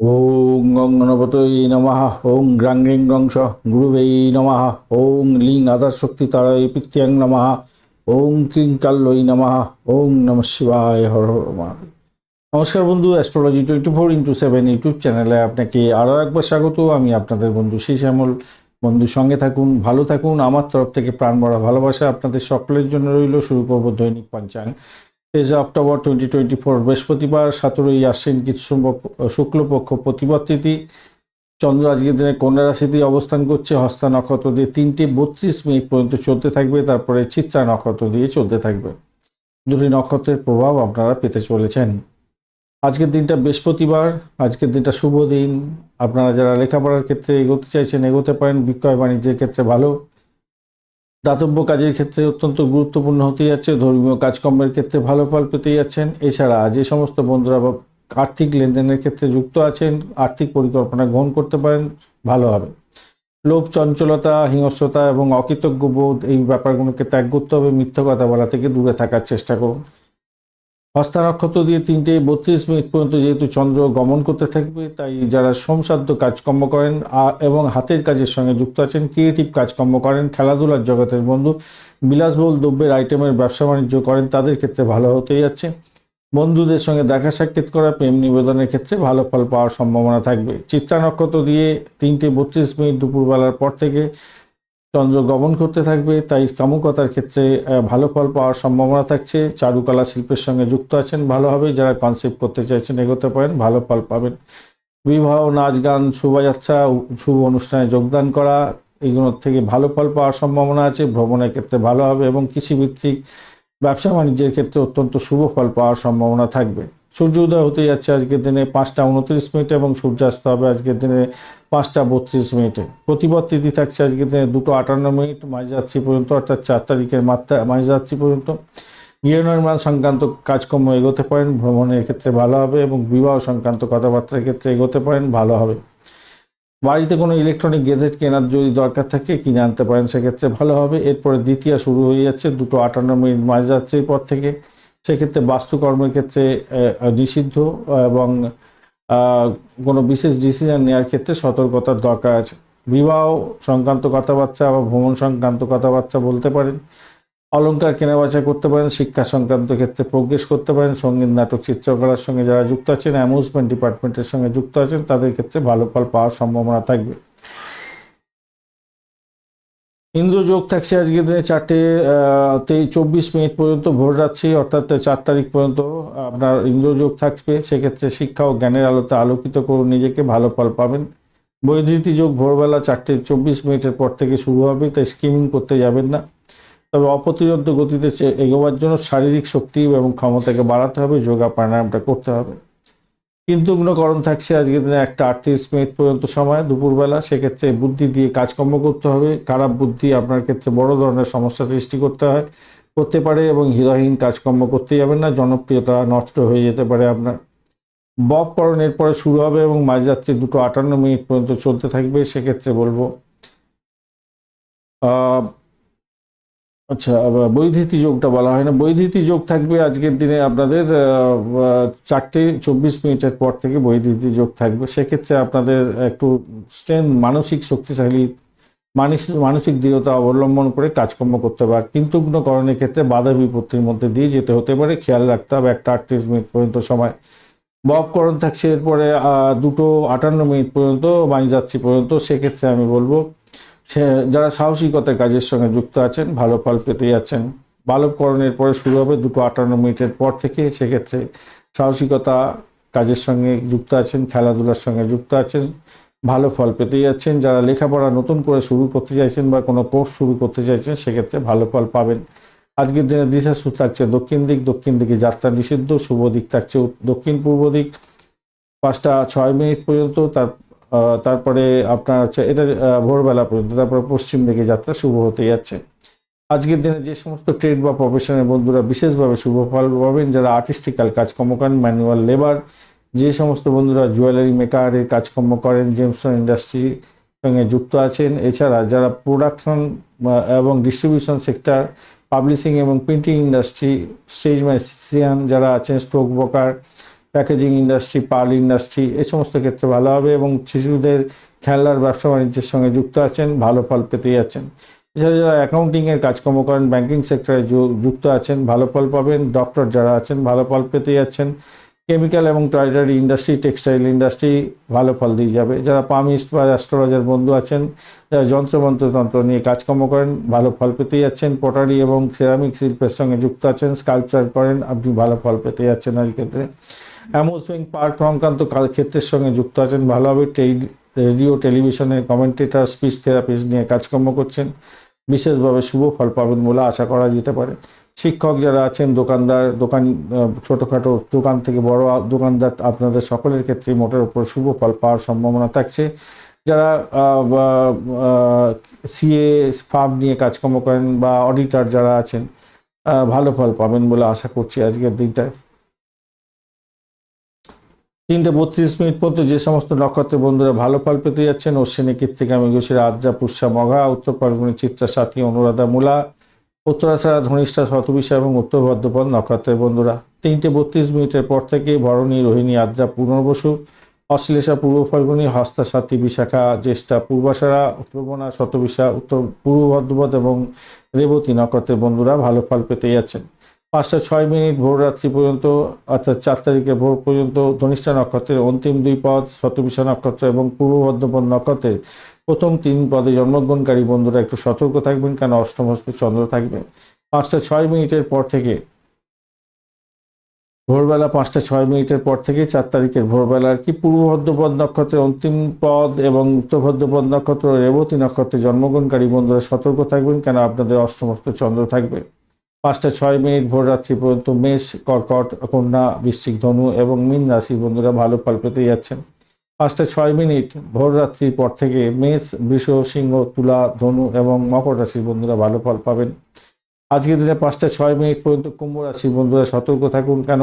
ওং গং গণপতই নমঃ। ওং গ্রাং রিং গংস গুরুবেই নমঃ। ওং লিং আদার শক্তি তারাই পিত্যাং নমঃ। ওং কিং কাল্লই নমঃ। ওং নম শিবায় হর হর নমস্কার বন্ধু astrology twenty four into seven YouTube চ্যানেলে আপনাকে আরও একবার স্বাগত। আমি আপনাদের বন্ধু শ্রী শ্যামল। বন্ধুর সঙ্গে থাকুন, ভালো থাকুন। আমার তরফ থেকে প্রাণ ভরা ভালোবাসা আপনাদের সকলের জন্য রইল। শুরু করব দৈনিক পঞ্চাঙ্গ তেইশে অক্টোবর টোয়েন্টি টোয়েন্টি ফোর বৃহস্পতিবার সতেরোই আশ্বিন কৃষ্ণপক্ষ শুক্লপক্ষ প্রতিপদ তিথি। চন্দ্র আজকের দিনে কন্যা রাশিতে অবস্থান করছে। হস্তা নক্ষত্র দিয়ে তিনটে, বত্রিশ মিনিট পর্যন্ত চলতে থাকবে। তারপরে চিত্রা নক্ষত্র দিয়ে চলতে থাকবে। দুটি নক্ষত্রের প্রভাব আপনারা পেতে চলেছেন। আজকের দিনটা বৃহস্পতিবার। আজকের দিনটা শুভ দিন। আপনারা যারা লেখাপড়ার ক্ষেত্রে এগোতে চাইছেন, এগোতে পারেন। বিক্রয় বাণিজ্যের ক্ষেত্রে ভালো। দাতব্য কাজের ক্ষেত্রে অত্যন্ত গুরুত্বপূর্ণ হতে যাচ্ছে। ধর্মীয় কাজকর্মের ক্ষেত্রে ভালো ফল পেতে যাচ্ছেন। এছাড়া যে সমস্ত বন্ধুরা আর্থিক লেনদেনের ক্ষেত্রে যুক্ত আছেন, আর্থিক পরিকল্পনা গ্রহণ করতে পারেন, ভালো হবে। লোভ, চঞ্চলতা, হিংস্রতা এবং অকৃতজ্ঞ বোধ এই ব্যাপারগুলোকে ত্যাগ করতে হবে। মিথ্যা কথা বলা থেকে দূরে থাকার চেষ্টা করুন। হস্তা নক্ষত্র দিয়ে তিনটে বত্রিশ মিনিট পর্যন্ত যেহেতু চন্দ্র গমন করতে থাকবে, তাই যারা শ্রমসাধ্য কাজকর্ম করেন এবং হাতের কাজের সঙ্গে যুক্ত আছেন, ক্রিয়েটিভ কাজকর্ম করেন, খেলাধুলার জগতের বন্ধু, বিলাসবহুল দ্রব্যের আইটেমের ব্যবসা বাণিজ্য করেন, তাদের ক্ষেত্রে ভালো হতেই যাচ্ছে। বন্ধুদের সঙ্গে দেখা সাক্ষাৎ করা, প্রেম নিবেদনের ক্ষেত্রে ভালো ফল পাওয়ার সম্ভাবনা থাকবে। চিত্রা নক্ষত্র দিয়ে তিনটে বত্রিশ মিনিট দুপুরবেলার পর থেকে চন্দ্র গমন করতে থাকবে, তাই কামুকতার ক্ষেত্রে ভালো ফল পাওয়ার সম্ভাবনা থাকছে। চারুকলা শিল্পের সঙ্গে যুক্ত আছেন ভালোভাবে, যারা কনসেপ্ট করতে চাইছেন এগোতে পারেন, ভালো ফল পাবেন। বিবাহ, নাচ গান, শোভাযাত্রা শুভ অনুষ্ঠানে যোগদান করা, এগুলোর থেকে ভালো ফল পাওয়ার সম্ভাবনা আছে, ভ্রমণের ক্ষেত্রে ভালো হবে এবং কৃষিভিত্তিক ব্যবসা বাণিজ্যের ক্ষেত্রে অত্যন্ত শুভ ফল পাওয়ার সম্ভাবনা থাকবে। সূর্য উদয় হতে যাচ্ছে আজকের দিনে পাঁচটা উনত্রিশ মিনিট এবং সূর্যাস্ত হবে আজকের দিনে পাঁচটা বত্রিশ মিনিটে। প্রতিপদ তিথি থাকছে আজকের দিনে দুটো আটান্ন মিনিট, মাঝরাত্রি পর্যন্ত, অর্থাৎ চার তারিখের মাত্রা, মাঝরাত্রি পর্যন্ত। গৃহ নির্মাণ সংক্রান্ত কাজকর্ম এগোতে পারেন, ভ্রমণের ক্ষেত্রে ভালো হবে এবং বিবাহ সংক্রান্ত কথাবার্তার ক্ষেত্রে এগোতে পারেন, ভালো হবে। বাড়িতে কোনো ইলেকট্রনিক গেজেট কেনার যদি দরকার থাকে, কিনে আনতে পারেন, সেক্ষেত্রে ভালো হবে। এরপরে দ্বিতীয় শুরু হয়ে যাচ্ছে দুটো আটান্ন মিনিট, মাঝরাত্রির পর থেকে। সেক্ষেত্রে বাস্তুকর্মের ক্ষেত্রে নিষিদ্ধ এবং কোনো বিশেষ ডিসিশন নেওয়ার ক্ষেত্রে সতর্কতার দরকার আছে। বিবাহ সংক্রান্ত কথাবার্তা বা ভ্রমণ সংক্রান্ত কথাবার্তা বলতে পারেন, অলংকার কেনাবেচা করতে পারেন, শিক্ষা সংক্রান্ত ক্ষেত্রে প্রোগ্রেস করতে পারেন, সংগীত, নাটক চিত্রকলার সঙ্গে যারা যুক্ত আছেন অ্যামিউজমেন্ট ডিপার্টমেন্টের সঙ্গে যুক্ত আছেন, তাদের ক্ষেত্রে ভালো ফল পাওয়ার সম্ভাবনা থাকবে। ইন্দ্রযোগ থাকছে আজকে দিনে চারটে চব্বিশ মিনিট পর্যন্ত ভোর রাত্রি, অর্থাৎ চার তারিখ পর্যন্ত আপনার ইন্দ্রযোগ থাকবে। সেক্ষেত্রে শিক্ষা ও জ্ঞানের আলোতে আলোকিত করুন নিজেকে, ভালো ফল পাবেন। বৈদ্যুতি যোগ ভোরবেলা চারটে চব্বিশ মিনিটের পর থেকে শুরু হবে, তাই স্কিমিং করতে যাবেন না। তবে অপ্রতিরোধ গতিতে এগোবার জন্য শারীরিক শক্তি এবং ক্ষমতাকে বাড়াতে হবে যোগা প্রাণায়ামটা করতে হবে। কিন্তু গুণকরণ থাকছে, আজকের দিনে একটা আটত্রিশ মিনিট পর্যন্ত সময় দুপুরবেলা, সেক্ষেত্রে বুদ্ধি দিয়ে কাজকর্ম করতে হবে। খারাপ বুদ্ধি আপনার ক্ষেত্রে বড় ধরনের সমস্যা সৃষ্টি করতে হয়, করতে পারে এবং হৃদয়হীন কাজকর্ম করতে যাবেন না, জনপ্রিয়তা নষ্ট হয়ে যেতে পারে আপনার। বককরণ এরপরে শুরু হবে এবং মাঝরাত্রি দুটো আটান্ন মিনিট পর্যন্ত চলতে থাকবে, সেক্ষেত্রে বলব আচ্ছা বৈধিতি যোগটা বলা হয় না। বৈধিতি যোগ থাকবে আজকের দিনে আপনাদের চারটে চব্বিশ মিনিটের পর থেকে বৈধিতি যোগ থাকবে। সেক্ষেত্রে আপনাদের একটু স্ট্রেন মানসিক শক্তিশালী মানসিক মানসিক দৃঢ়তা অবলম্বন করে কাজকর্ম করতে আর কিন্তু করণের ক্ষেত্রে বাধা বিপত্তির মধ্যে দিয়ে যেতে হতে পারে। খেয়াল রাখতে হবে একটা আটত্রিশ মিনিট পর্যন্ত সময়। বককরণ থাকছে এরপরে দুটো আটান্ন মিনিট পর্যন্ত, বাণীযাত্রী পর্যন্ত। সেক্ষেত্রে আমি বলব সে যারা সাহসিকতার কাজের সঙ্গে যুক্ত আছেন, ভালো ফল পেতে যাচ্ছেন, বালককরণের পরে শুরু হবে দুটো আটান্ন মিনিটের পর থেকে সেক্ষেত্রে সাহসিকতা কাজের সঙ্গে যুক্ত আছেন, খেলাধুলার সঙ্গে যুক্ত আছেন, ভালো ফল পেতে যাচ্ছেন, যারা লেখাপড়া নতুন করে শুরু করতে চাইছেন বা কোনো কোর্স শুরু করতে চাইছেন, সেক্ষেত্রে ভালো ফল পাবেন। আজকের দিনে দিশা সু থাকছে দক্ষিণ দিক, দক্ষিণ দিকে যাত্রা নিষিদ্ধ, শুভ দিক থাকছে দক্ষিণ পূর্ব দিক। পাঁচটা ছয় মিনিট পর্যন্ত তার তারপরে আপনার হচ্ছে এটা ভোরবেলা পর্যন্ত, তারপরে পশ্চিম দিকে যাত্রা শুভ হতে যাচ্ছে। আজকের দিনে যে সমস্ত ট্রেড বা প্রফেশনের বন্ধুরা বিশেষভাবে শুভ ফল পাবেন, যারা আর্টিস্টিক্যাল কাজকর্ম করেন ম্যানুয়াল লেবার যে সমস্ত বন্ধুরা জুয়েলারি মেকারের কাজকর্ম করেন জেমসন ইন্ডাস্ট্রি সঙ্গে যুক্ত আছেন, এছাড়া যারা প্রোডাকশন এবং ডিস্ট্রিবিউশন সেক্টর পাবলিশিং এবং প্রিন্টিং ইন্ডাস্ট্রি স্টেজ ম্যাজিশিয়ান যারা আছেন stock broker packaging industry pulp industry এই সমস্ত ক্ষেত্রে ভালো হবে এবং শিশুদের খেলনার ব্যবসা বাণিজ্যের সঙ্গে যুক্ত আছেন, ভালো ফল পেতে যাচ্ছেন এছাড়া যারা অ্যাকাউন্টিংয়ের কাজকর্ম করেন ব্যাঙ্কিং সেক্টরে যুক্ত আছেন, ভালো ফল পাবেন ডক্টর যারা আছেন, ভালো ফল পেতে যাচ্ছেন কেমিক্যাল এবং টয়টারি ইন্ডাস্ট্রি টেক্সটাইল ইন্ডাস্ট্রি ভালো ফল দিয়ে যাবে। যারা পামিস্ট বা অ্যাস্ট্রোলজার বন্ধু আছেন, যারা যন্ত্রমন্ত্র তন্ত্র নিয়ে কাজকর্ম করেন, ভালো ফল পেতে যাচ্ছেন পটারি এবং সেরামিক শিল্পের সঙ্গে যুক্ত আছেন স্কাল্পচার করেন, আপনি ভালো ফল পেতে যাচ্ছেন এই ক্ষেত্রে অ্যামুজমেন্ট পার্ক সংক্রান্ত কাজ- ক্ষেত্রের সঙ্গে যুক্ত আছেন, ভালোভাবে রেডিও, টেলিভিশনে কমেন্টেটার, স্পিচ থেরাপিস্ট নিয়ে কাজকর্ম করছেন। বিশেষভাবে শুভ ফল পাবেন বলে আশা করা যেতে পারে। শিক্ষক যারা আছেন, দোকানদার, দোকান ছোটোখাটো দোকান থেকে বড় দোকানদার, আপনাদের সকলের ক্ষেত্রে মোটের উপর শুভ ফল পাওয়ার সম্ভাবনা থাকছে। যারা সিএ, ফার্ম নিয়ে কাজকর্ম করেন বা অডিটর যারা আছেন ভালো ফল পাবেন বলে আশা করছি আজকের দিনটায়। তিনটে বত্রিশ মিনিট পর্যন্ত যে সমস্ত নক্ষত্রের বন্ধুরা ভালো ফল পেতে যাচ্ছেন, অশ্বিনী, কৃত্তিকা মেঘুষের আদ্রা, পুষ্যা, মঘা, উত্তর ফাল্গুনি চিত্রা, সাথী, অনুরাধা, মূলা উত্তরাছাড়া ধনিষ্ঠা শতবিশা এবং উত্তর ভদ্রপদ নক্ষত্রের বন্ধুরা। তিনটে বত্রিশ মিনিটের পর থেকে ভরণী, রোহিণী, আদ্রা পুনর্বসু অশ্লেষা, পূর্ব ফাল্গুনি, হস্তা, সাথী, বিশাখা, জ্যেষ্ঠা, পূর্বাশারা উত্তরবনা শতবিশা উত্তর পূর্ব ভদ্রপদ এবং রেবতী নক্ষত্রের বন্ধুরা ভালো ফল পেতে যাচ্ছেন। পাঁচটা ছয় মিনিট ভোর রাত্রি পর্যন্ত, অর্থাৎ চার তারিখে ভোর পর্যন্ত ধনিষ্ঠা নক্ষত্রের অন্তিম দুই পদ শতবিশা নক্ষত্র এবং পূর্ব ভদ্রপদ নক্ষত্রের প্রথম তিন পদে জন্মগ্রহণকারী বন্ধুরা একটু সতর্ক থাকবেন, কেন অষ্টমস্ত চন্দ্র থাকবে। পাঁচটা ছয় মিনিটের পর থেকে, ভোরবেলা পাঁচটা ছয় মিনিটের পর থেকে চার তারিখের ভোরবেলা আর কি পূর্ব ভদ্রপদ নক্ষত্রের অন্তিম পদ এবং উত্তর ভদ্রপদ নক্ষত্র রেবতী নক্ষত্রে জন্মগ্রহণকারী বন্ধুরা সতর্ক থাকবেন, কেন আপনাদের অষ্টমস্ত চন্দ্র থাকবে। পাঁচটা ছয় মিনিট ভোর রাত্রি পর্যন্ত মেষ, কর্কট, কন্যা, বৃশ্চিক ধনু এবং মীন রাশির বন্ধুরা ভালো ফল পেতে যাচ্ছেন। পাঁচটা ছয় মিনিট ভোর রাত্রির পর থেকে মেষ, বৃষ, সিংহ, তুলা, ধনু এবং মকর রাশির বন্ধুরা ভালো ফল পাবেন। আজকের দিনে পাঁচটা ছয় মিনিট পর্যন্ত কুম্ভ রাশির বন্ধুরা সতর্ক থাকুন কেন?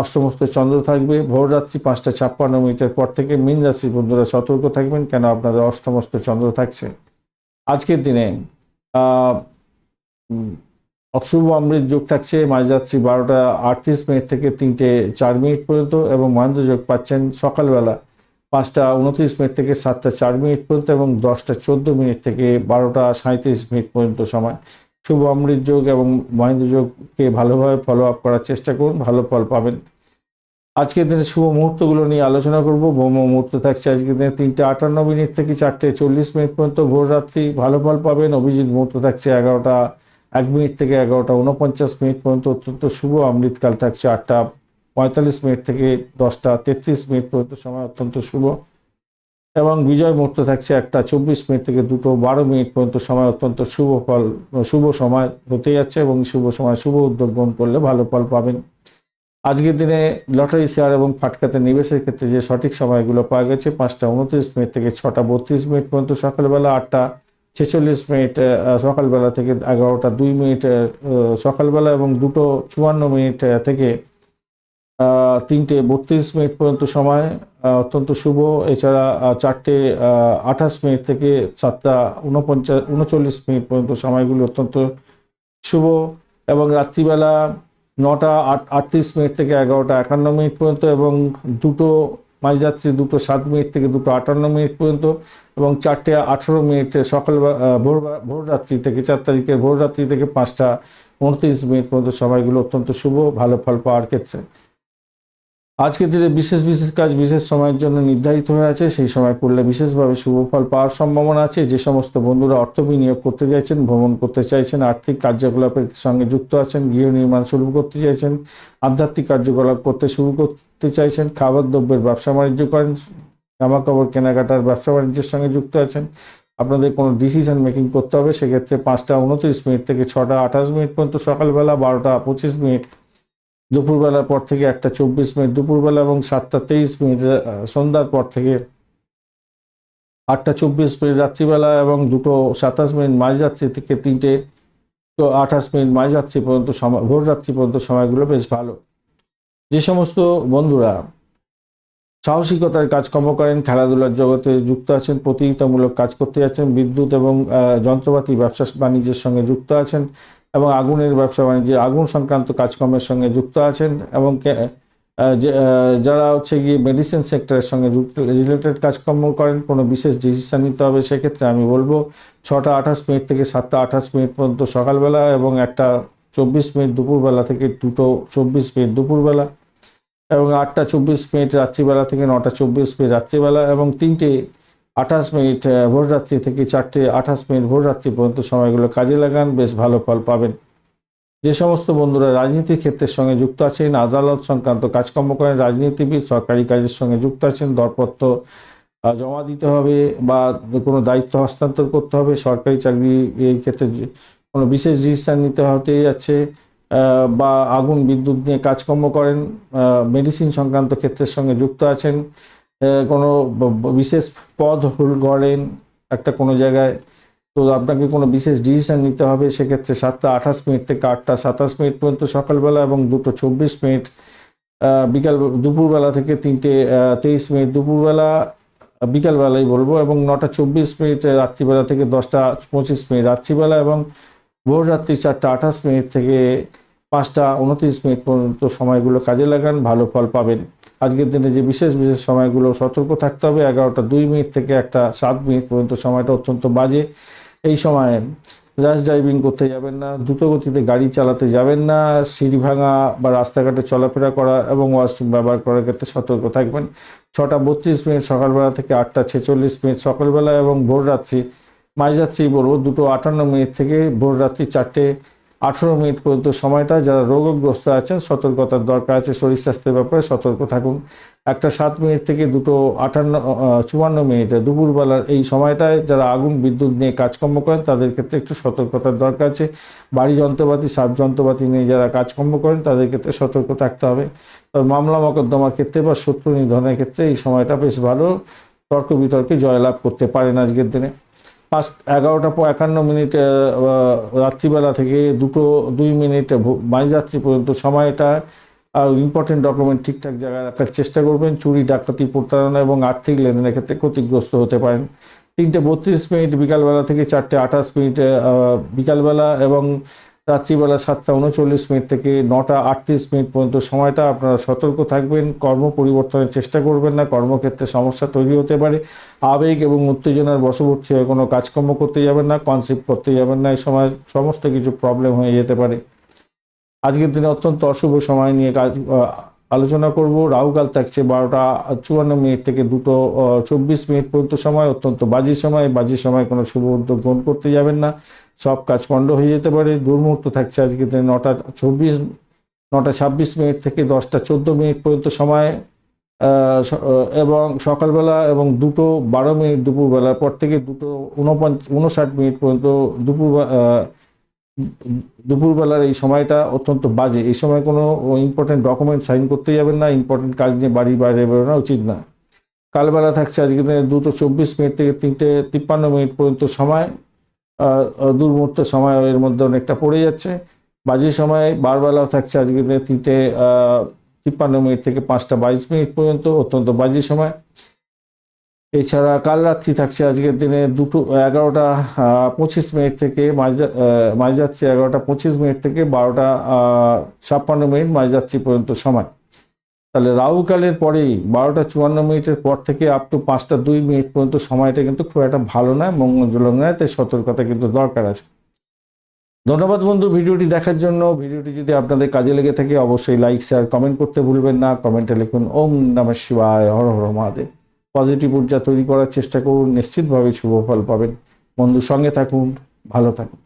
অষ্টমস্ত চন্দ্র থাকবে। ভোর রাত্রি পাঁচটা ছাপ্পান্ন মিনিটের পর থেকে মীন রাশির বন্ধুরা সতর্ক থাকবেন কেন? আপনাদের অষ্টমস্ত চন্দ্র থাকছে। আজকের দিনে অশুভ অমৃত যোগ থাকছে, মাঝরাত্রি বারোটা আটত্রিশ মিনিট থেকে তিনটে চার মিনিট পর্যন্ত এবং মহেন্দ্র যোগ পাচ্ছেন সকালবেলা পাঁচটা উনত্রিশ মিনিট থেকে সাতটা চার মিনিট পর্যন্ত এবং দশটা চোদ্দ মিনিট থেকে বারোটা সাঁত্রিশ মিনিট পর্যন্ত সময়। শুভ অমৃত যোগ এবং মহেন্দ্র যোগকে ভালোভাবে ফলো আপ করার চেষ্টা করুন, ভালো ফল পাবেন। আজকের দিনে শুভ মুহূর্তগুলো নিয়ে আলোচনা করব। ব্রহ্ম মুহূর্ত থাকছে আজকের দিনে তিনটে আটান্ন মিনিট থেকে চারটে চল্লিশ মিনিট পর্যন্ত। ভোর রাত্রি ভালো ফল পাবেন। অভিজিৎ মুহূর্ত থাকছে এগারোটা এক মিনিট থেকে এগারোটা উনপঞ্চাশ মিনিট পর্যন্ত অত্যন্ত শুভ অমৃতকাল থাকছে আটটা পঁয়তাল্লিশ মিনিট থেকে দশটা তেত্রিশ মিনিট পর্যন্ত সময় অত্যন্ত শুভ। এবং বিজয় মুহূর্ত থাকছে একটা চব্বিশ মিনিট থেকে দুটো বারো মিনিট পর্যন্ত সময় অত্যন্ত শুভ ফল, শুভ সময় হতে যাচ্ছে এবং শুভ সময়, শুভ উদ্যোগ গ্রহণ করলে ভালো ফল পাবেন। আজকের দিনে লটারি শেয়ার এবং ফাটকাতে নিবেশের ক্ষেত্রে যে সঠিক সময়গুলো পাওয়া গেছে, পাঁচটা উনত্রিশ মিনিট থেকে ছটা বত্রিশ মিনিট পর্যন্ত সকালবেলা আটটা ছেচল্লিশ মিনিট সকালবেলা থেকে এগারোটা দুই মিনিট সকালবেলা এবং দুটো চুয়ান্ন মিনিট থেকে তিনটে বত্রিশ মিনিট পর্যন্ত সময় অত্যন্ত শুভ। এছাড়া চারটে আঠাশ মিনিট থেকে সাতটা উনপঞ্চাশ উনচল্লিশ মিনিট পর্যন্ত সময়গুলো অত্যন্ত শুভ। এবং রাত্রিবেলা নটা আট, আটত্রিশ মিনিট থেকে এগারোটা একান্ন মিনিট পর্যন্ত এবং দুটো মাঝরাত্রি দুটো সাত মিনিট থেকে দুটো আটান্ন মিনিট পর্যন্ত এবং চারটে আঠেরো মিনিট সকাল ভোর ভোর রাত্রি থেকে, চার তারিখের ভোর রাত্রি থেকে পাঁচটা উনত্রিশ মিনিট পর্যন্ত সময়গুলো অত্যন্ত শুভ, ভালো ফল পাওয়ার ক্ষেত্রে। আজকের দিনে বিশেষ বিশেষ কাজ, বিশেষ সময়ের জন্য নির্ধারিত হয়ে আছে। সেই সময় করলে বিশেষভাবে শুভ ফল পাওয়ার সম্ভাবনা আছে। যে সমস্ত বন্ধুরা অর্থ বিনিয়োগ করতে চাইছেন, ভ্রমণ করতে চাইছেন, আর্থিক কার্যকলাপের সঙ্গে যুক্ত আছেন, গৃহ নির্মাণ শুরু করতে চাইছেন, আধ্যাত্মিক কার্যকলাপ করতে শুরু করতে চাইছেন খাবার দ্রব্যের ব্যবসা বাণিজ্য করেন জামা কাপড় কেনাকাটার ব্যবসা বাণিজ্যের সঙ্গে যুক্ত আছেন, আপনাদের কোনো ডিসিশন মেকিং করতে হবে, সেক্ষেত্রে পাঁচটা উনত্রিশ মিনিট থেকে ছটা আঠাশ মিনিট পর্যন্ত সকালবেলা, বারোটা পঁচিশ মিনিট, দুপুরবেলার পর থেকে একটা চব্বিশ মিনিট দুপুরবেলা এবং সাতটা তেইশ মিনিট সন্ধ্যার পর থেকে আটটা চব্বিশ মিনিট রাত্রিবেলা এবং দুটো সাতাশ মিনিট মাঝরাত্রি থেকে তিনটে, তো আঠাশ মিনিট মাঝরাত্রি পর্যন্ত সময় ভোর রাত্রি পর্যন্ত সময়গুলো বেশ ভালো। যে সমস্ত বন্ধুরা সাহসিকতার কাজকর্ম করেন, খেলাধুলার জগতে যুক্ত আছেন, প্রতিযোগিতামূলক কাজ করতে যাচ্ছেন, বিদ্যুৎ এবং যন্ত্রপাতি ব্যবসা বাণিজ্যের সঙ্গে যুক্ত আছেন এবং আগুনের ব্যবসা বাণিজ্যে, আগুন সংক্রান্ত কাজকর্মের সঙ্গে যুক্ত আছেন এবং যারা হচ্ছে গিয়ে মেডিসিন সেক্টরের সঙ্গে যুক্ত রিলেটেড কাজকর্ম করেন, কোনো বিশেষ ডিসিশান নিতে হবে, সেক্ষেত্রে আমি বলব ছটা আঠাশ মিনিট থেকে সাতটা আঠাশ মিনিট পর্যন্ত সকালবেলা এবং একটা চব্বিশ মিনিট দুপুরবেলা থেকে দুটো চব্বিশ মিনিট দুপুরবেলা। এবং আটটা চব্বিশ মিনিট রাত্রিবেলা থেকে নটা চব্বিশ মিনিট রাত্রিবেলা এবং তিনটে আঠাশ মিনিট ভোররাত্রি থেকে চারটে আঠাশ মিনিট ভোররাত্রি পর্যন্ত সময়গুলো কাজে লাগান, বেশ ভালো ফল পাবেন। যে সমস্ত বন্ধুরা রাজনীতির ক্ষেত্রের সঙ্গে যুক্ত আছেন, আদালত সংক্রান্ত কাজকর্ম করেন, রাজনীতিবিদ, সরকারি কাজের সঙ্গে যুক্ত আছেন, দরপত্র জমা দিতে হবে বা কোনো দায়িত্ব হস্তান্তর করতে হবে, সরকারি চাকরি এই ক্ষেত্রে কোনো বিশেষ ডিসিশন নিতে হতে যাচ্ছে। বা আগুন বিদ্যুৎ নিয়ে কাজকর্ম করেন মেডিসিন সংক্রান্ত ক্ষেত্রের সঙ্গে যুক্ত আছেন কোনো বিশেষ পদ হোল্ড করেন একটা কোনো জায়গায়, তো আপনাকে কোনো বিশেষ ডিসিশন নিতে হবে, সেক্ষেত্রে সাতটা আঠাশ মিনিট থেকে আটটা সাতাশ মিনিট পর্যন্ত সকালবেলা এবং দুটো চব্বিশ মিনিট বিকাল, দুপুরবেলা থেকে তিনটে তেইশ মিনিট দুপুরবেলা, বিকালবেলাই বলব এবং নটা চব্বিশ মিনিট রাত্রিবেলা থেকে দশটা পঁচিশ মিনিট রাত্রিবেলা এবং ভোর রাত্রি চারটা আঠাশ মিনিট থেকে পাঁচটা উনত্রিশ মিনিট পর্যন্ত সময়গুলো কাজে লাগান, ভালো ফল পাবেন। আজকের দিনে যে বিশেষ বিশেষ সময়গুলো সতর্ক থাকতে হবে, এগারোটা দুই মিনিট থেকে একটা সাত মিনিট পর্যন্ত সময়টা অত্যন্ত বাজে। এই সময়ে র্যাশ ড্রাইভিং করতে যাবেন না, দ্রুত গতিতে গাড়ি চালাতে যাবেন না, সিঁড়ি ভাঙা বা রাস্তাঘাটে চলাফেরা করা এবং ওয়াশরুম ব্যবহার করার ক্ষেত্রে সতর্ক থাকবেন। ছটা বত্রিশ মিনিট সকালবেলা থেকে আটটা ছেচল্লিশ মিনিট সকালবেলা এবং ভোর রাত্রি মাঝরাত্রি বলব, দুটো আটান্ন মিনিট থেকে ভোর রাত্রি চারটে আঠেরো মিনিট পর্যন্ত সময়টা। যারা রোগগ্রস্ত আছেন, সতর্কতার দরকার আছে, শরীর স্বাস্থ্যের ব্যাপারে সতর্ক থাকুন। একটা সাত মিনিট থেকে দুটো আটান্ন চুয়ান্ন মিনিটে দুপুরবেলার এই সময়টায় যারা আগুন বিদ্যুৎ নিয়ে কাজকর্ম করেন, তাদের ক্ষেত্রে একটু সতর্কতার দরকার আছে। বাড়ি যন্ত্রপাতি সাব যন্ত্রপাতি নিয়ে যারা কাজকর্ম করেন, তাদের ক্ষেত্রে সতর্ক থাকতে হবে। তবে মামলা মোকদ্দমার ক্ষেত্রে বা শত্রু নিধনের ক্ষেত্রে এই সময়টা বেশ ভালো। তর্ক বিতর্কে জয়লাভ করতে পারেন আজকের দিনে। পাঁচ এগারোটা একান্ন মিনিট রাত্রিবেলা থেকে দুটো, দুই মিনিট মাঝরাত্রি পর্যন্ত সময়টা আর ইম্পর্টেন্ট ডকুমেন্ট ঠিকঠাক জায়গায় রাখার চেষ্টা করবেন। চুরি, ডাকাতি, প্রতারণা এবং আর্থিক লেনদেনের ক্ষেত্রে ক্ষতিগ্রস্ত হতে পারেন। তিনটে বত্রিশ মিনিট বিকালবেলা থেকে চারটে আঠাশ মিনিট বিকালবেলা এবং রাত্রিবেলা সাতটা উনচল্লিশ মিনিট থেকে নটা আটত্রিশ মিনিট পর্যন্ত সময়টা আপনারা সতর্ক থাকবেন, কর্ম পরিবর্তনের চেষ্টা করবেন না, কর্মক্ষেত্রে সমস্যা তৈরি হতে পারে, আবেগ এবং উত্তেজনার বশবর্তী হয়ে কোনো কাজকর্ম করতে যাবেন না কনসেপ্ট করতে যাবেন না, এই সময় সমস্ত কিছু প্রবলেম হয়ে যেতে পারে। আজকের দিনে অত্যন্ত অশুভ সময় নিয়ে কাজ আলোচনা করব। রাহুকাল থাকছে বারোটা চুয়ান্ন মিনিট থেকে দুটো চব্বিশ মিনিট পর্যন্ত সময়, অত্যন্ত বাজি সময়। বাজি সময় কোনো শুভ উদ্যোগ গ্রহণ করতে যাবেন না। সব কাজ পণ্ড হয়ে যেতে পারে। দুর্মুহূর্ত থাকছে আজকে নটা চব্বিশ, নটা ছাব্বিশ মিনিট থেকে দশটা চোদ্দ মিনিট পর্যন্ত সময় এবং সকালবেলা এবং দুটো বারো মিনিট দুপুরবেলার পর থেকে দুটো উনপঞ্চ, উনষাট মিনিট পর্যন্ত দুপুর দুপুরবেলার এই সময়টা অত্যন্ত বাজে। এই সময় কোনো ইম্পর্টেন্ট ডকুমেন্ট সাইন করতে যাবেন না ইম্পর্টেন্ট কাজ নিয়ে বাড়ি বাইরে বেরোনো উচিত না। কালবেলা থাকছে আজকে দুটো চব্বিশ মিনিট থেকে তিনটে তিপ্পান্ন মিনিট পর্যন্ত সময়। আহ, সময় এর মধ্যে অনেকটা পড়ে যাচ্ছে। বাজে সময় বারবেলাও থাকছে আজকে দিনে তিনটে তিপ্পান্ন মিনিট থেকে পাঁচটা বাইশ মিনিট পর্যন্ত অত্যন্ত বাজে সময়। এছাড়া কাল রাত্রি থাকছে আজকের দিনে দুটো এগারোটা পঁচিশ মিনিট থেকে মাঝ- মাঝরাত্রি এগারোটা পঁচিশ মিনিট থেকে বারোটা ছাপ্পান্ন মিনিট মাঝরাত্রি পর্যন্ত সময়। তাহলে রাহুকালের পরেই বারোটা চুয়ান্ন মিনিটের পর থেকে আপ টু পাঁচটা দুই মিনিট পর্যন্ত সময়টা কিন্তু খুব একটা ভালো নয় মঙ্গলজনক নয় তাই সতর্কতা কিন্তু দরকার আছে। ধন্যবাদ বন্ধু ভিডিওটি দেখার জন্য। ভিডিওটি যদি আপনাদের কাজে লেগে থাকে অবশ্যই লাইক শেয়ার কমেন্ট করতে ভুলবেন না। কমেন্টে লিখুন, ওম নমঃ শিবায়, হর হর মহাদেব। পজিটিভ ঊর্জা তৈরি করার চেষ্টা করুন, নিশ্চিতভাবে শুভ ফল পাবেন। বন্ধুর সঙ্গে থাকুন, ভালো থাকুন।